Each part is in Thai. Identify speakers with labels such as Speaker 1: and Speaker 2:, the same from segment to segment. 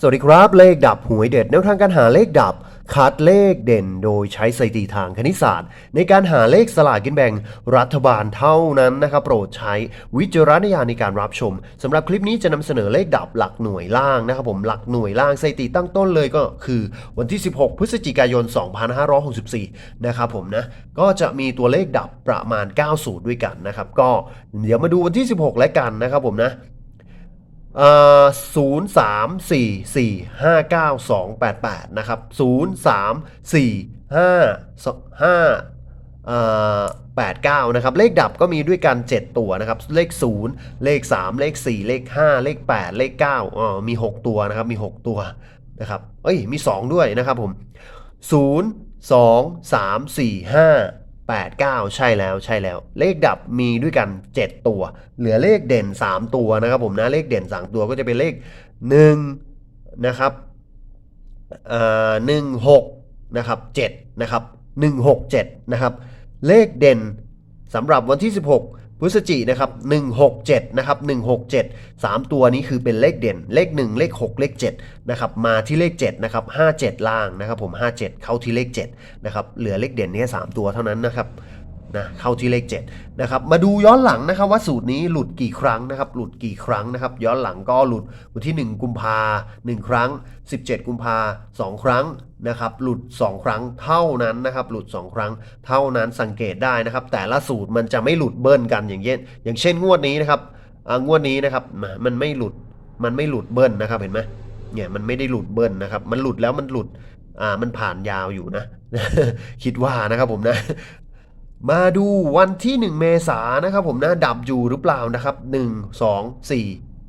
Speaker 1: สวัสดีครับเลขดับหวยเด็ดแนวทางการหาเลขดับ คัดเลขเด่นโดยใช้สถิติทางคณิตศาสตร์ ในการหาเลขสลากกินแบ่งรัฐบาลเท่านั้นนะครับโปรดใช้วิจารณญาณในการรับชมสำหรับคลิปนี้จะนำเสนอเลขดับหลักหน่วยล่างนะครับผมหลักหน่วยล่างสถิติตั้งต้นเลยก็คือวันที่ 16 พฤศจิกายน 2564 นะครับผมนะก็จะมีตัวเลขดับประมาณ 9 สูตรด้วยกันนะครับก็เดี๋ยวมาดูวันที่ 16 แล้วกันนะครับผมนะ ศูนย์สามสี่สี่ห้าเก้าสองแปดแปดนะครับศูนย์สามสี่ห้าห้าแปดเก้านะครับ เลขดับก็มีด้วยกัน 7 ตัวนะครับ เลข 0 เลข 3 เลข 4 เลข 5 เลข 8 เลข9อ๋อมี 6 ตัวนะครับ มี 6 ตัวนะครับ เอ้ย มี 2 ด้วยนะครับผม 0 2 3 4 5 8 9 ใช่แล้วใช่แล้ว เลขดับมีด้วยกัน 7 ตัว เหลือเลขเด่น 3 ตัวนะครับผมนะเลขเด่น 3 ตัวก็จะเป็นเลข1นะครับหนึ่งหกนะครับเจ็ดนะครับหนึ่งหกเจ็ดนะครับ เลขเด่นสำหรับวันที่ 16 พฤศจินะครับ167นะครับ167 3 ตัวนี้คือเป็นเลขเด่น เลข 1 เลข 6 เลข7นะครับมาที่เลข7นะครับ57 ล่างนะครับผม 57 เข้าที่เลข7นะครับเหลือเลขเด่นแค่3ตัวเท่านั้นนะครับ นะเข้าที่เลข7นะครับมาดูย้อนหลังนะครับว่าสูตรนี้หลุดกี่ครั้งนะครับหลุดกี่ครั้งนะครับย้อนหลังก็หลุดวันที่ 1 กุมภาหนึ่งครั้ง 17 กุมภาสองครั้งนะครับหลุด 2 ครั้งเท่านั้นนะครับหลุด 2 ครั้งเท่านั้นสังเกตได้นะครับแต่ละสูตรมันจะไม่หลุดเบิ้ลกันอย่างเช่นอย่างเช่นงวดนี้นะครับงวดนี้นะครับมันไม่หลุดมันไม่หลุดเบิ้ลนะครับเห็นไหมเนี่ยมันไม่ได้หลุดเบิ้ลนะครับมันหลุดแล้วมันหลุดอ่ามันผ่านยาวอยู่นะ คิดว่านะครับผมนะ มาดูวันที่ 1 เมษานนะครับผมนะดับอยู่หรือเปล่านะครับ 1 2 4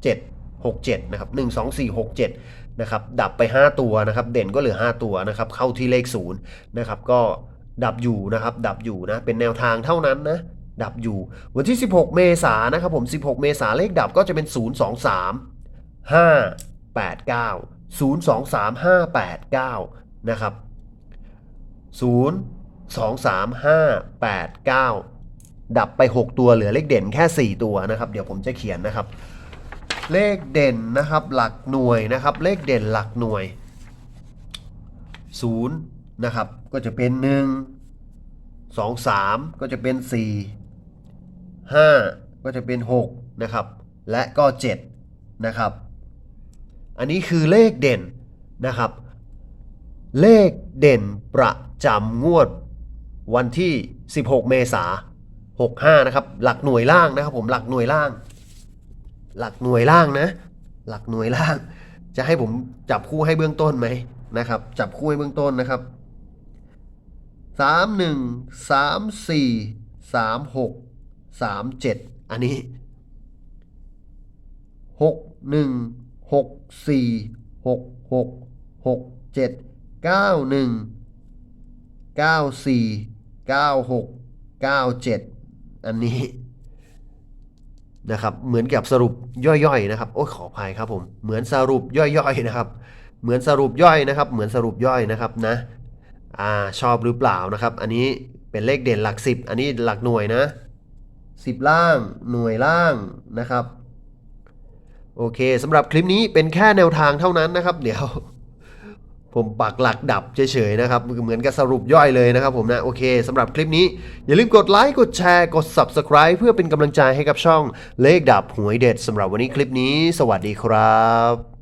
Speaker 1: 7 6 7นะครับ1 2 4 6 7นะครับดับไป 5 ตัวนะครับ เด่นก็เหลือ 5 ตัวนะครับเข้าที่เลข0นะครับก็ดับอยู่นะครับดับอยู่นะเป็นแนวทางเท่านั้นนะดับอยู่ วันที่ 16 เมษายนนะครับผม 16 เมษายนเลขดับก็จะเป็น 0 2 3 5 8 9 0 2 3 5 8 9 นะครับ 0 2 3 5 8 9 ดับไป 6 ตัวเหลือเลขเด่นแค่ 4 ตัวนะครับ เดี๋ยวผมจะเขียนนะครับ เลขเด่นนะครับหลักหน่วยนะครับ เลขเด่นหลักหน่วย0นะครับก็จะเป็น 1 2 3 ก็จะเป็น 4 5 ก็จะเป็น 6 นะครับ และก็ 7 นะครับ อันนี้คือเลขเด่นนะครับ เลขเด่นประจำงวด วันที่ 16 เมษา65 นะครับ หลักหน่วยล่างนะครับผมหลักหน่วยล่าง หลักหน่วยล่างนะ หลักหน่วยล่าง จะให้ผมจับคู่ให้เบื้องต้นไหมนะครับ จับคู่ให้เบื้องต้นนะครับสามหนึ่งสามสี่สามหกสามเจ็ดอันนี้หกหนึ่งหกสี่หกหก หกเจ็ดเก้าหกเก้าเจ็ดอันนี้นะครับเหมือนกับสรุปย่อยๆนะครับโอ้ยขออภัยครับผมเหมือนสรุปย่อยๆนะครับ เหมือนสรุปย่อยนะครับ เหมือนสรุปย่อยนะครับนะอ่าชอบหรือเปล่านะครับ อันนี้เป็นเลขเด่นหลักสิบอันนี้หลักหน่วยนะสิบล่างหน่วยล่างนะครับโอเคสำหรับคลิปนี้เป็นแค่แนวทางเท่านั้นนะครับ เดี๋ยว ผมปักหลักดับเฉยๆนะครับ เหมือนกับสรุปย่อยเลยนะครับผมนะ โอเคสำหรับคลิปนี้ อย่าลืมกดไลค์กดแชร์กด Subscribe เพื่อเป็นกำลังใจให้กับช่องเลขดับหวยเด็ดสำหรับวันนี้คลิปนี้ สวัสดีครับ